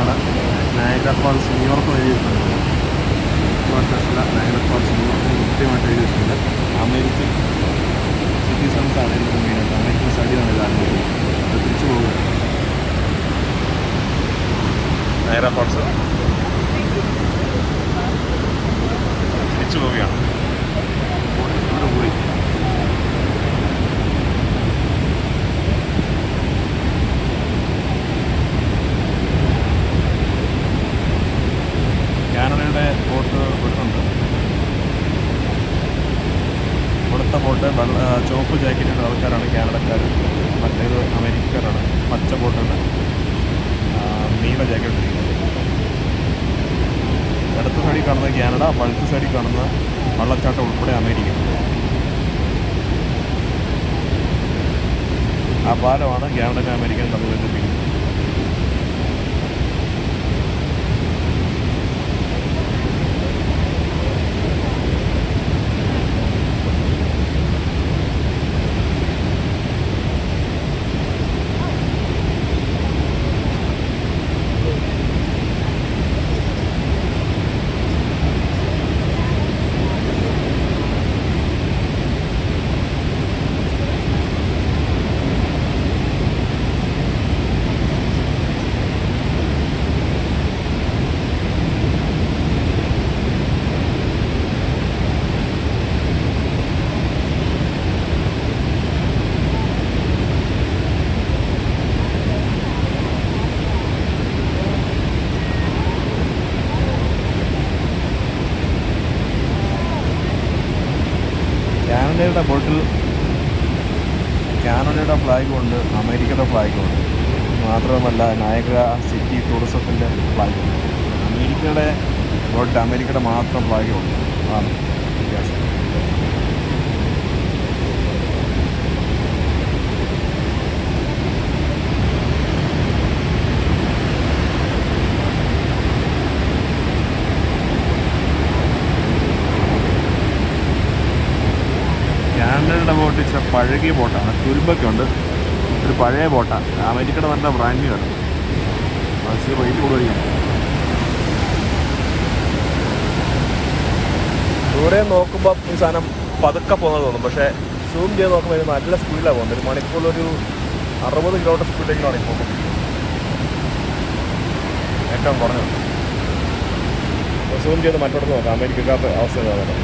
ആണ്. Niagara Falls New York എഴുതിയിട്ടുണ്ട് Tesla Niagara Falls New York കൃത്യമായിട്ട് എഴുതിയിട്ടുണ്ട്. അമേരിക്കൻ സിറ്റിസൺസ് ആണ് ഇതിന്റെ മെയിനായിട്ട് അമേരിക്കൻ സ്റ്റഡിയാണ് ഇതാണ് അത് തിരിച്ചു പോകുക നയഗ്ര ഫോൾസ് തിരിച്ചു പോവുകയാണ്. ബോട്ട് ചുവപ്പ് ജാക്കറ്റുള്ള ആൾക്കാരാണ് കാനഡക്കാർ മറ്റേത് അമേരിക്കക്കാരാണ് പച്ച ബോട്ടാണ് നീല ജാക്കറ്റ് ഇട്ടിരിക്കുന്നത്. ഇടത്ത് സൈഡിൽ കാണുന്നത് കാനഡ വലത്ത് സൈഡിൽ കാണുന്ന വള്ളച്ചാട്ടം ഉൾപ്പെടെ അമേരിക്ക. ആ പാലമാണ് കാനഡ അമേരിക്കൻ തമ്മിൽ ബന്ധിപ്പിക്കുന്നത് കാനഡയുടെ ബോട്ടിൽ കാനഡയുടെ ഫ്ലാഗും ഉണ്ട് അമേരിക്കയുടെ ഫ്ലാഗും ഉണ്ട്. മാത്രമല്ല നായഗ്ര സിറ്റി ടൂറിസത്തിന്റെ ഫ്ലാഗും ഉണ്ട്. അമേരിക്കയുടെ ബോട്ടിൽ അമേരിക്കയുടെ മാത്രം ഫ്ലാഗും ഉണ്ട് ആണ് വ്യത്യാസം കാനഡയുടെ ബോട്ട് ഇച്ചിരി പഴകിയ ബോട്ടാണ്. തുരുമ്പൊക്കെ ഉണ്ട് ഒരു പഴയ ബോട്ടാണ് അമേരിക്കയുടെ നല്ല ബ്രാൻഡ് ആണ്. ബസ്സിൽ റേറ്റ് കൂടുതലാണ്. ദൂരെ നോക്കുമ്പോൾ ഈ സാധനം പതുക്കെ പോകുന്നത് തോന്നും. പക്ഷേ സൂം ചെയ്ത് നോക്കുമ്പോൾ നല്ല സ്പീഡിലാണ് പോകുന്നത്. ഒരു മണിക്കൂറിൽ ഒരു അറുപത് കിലോമീറ്റർ സ്പീഡിലേക്കാണ് ഇപ്പോൾ ഏറ്റവും കുറഞ്ഞത്. സൂം ചെയ്ത് മറ്റോടത്ത് നോക്കാം. അമേരിക്കക്കാരുടെ അവസ്ഥ ഇതാണ്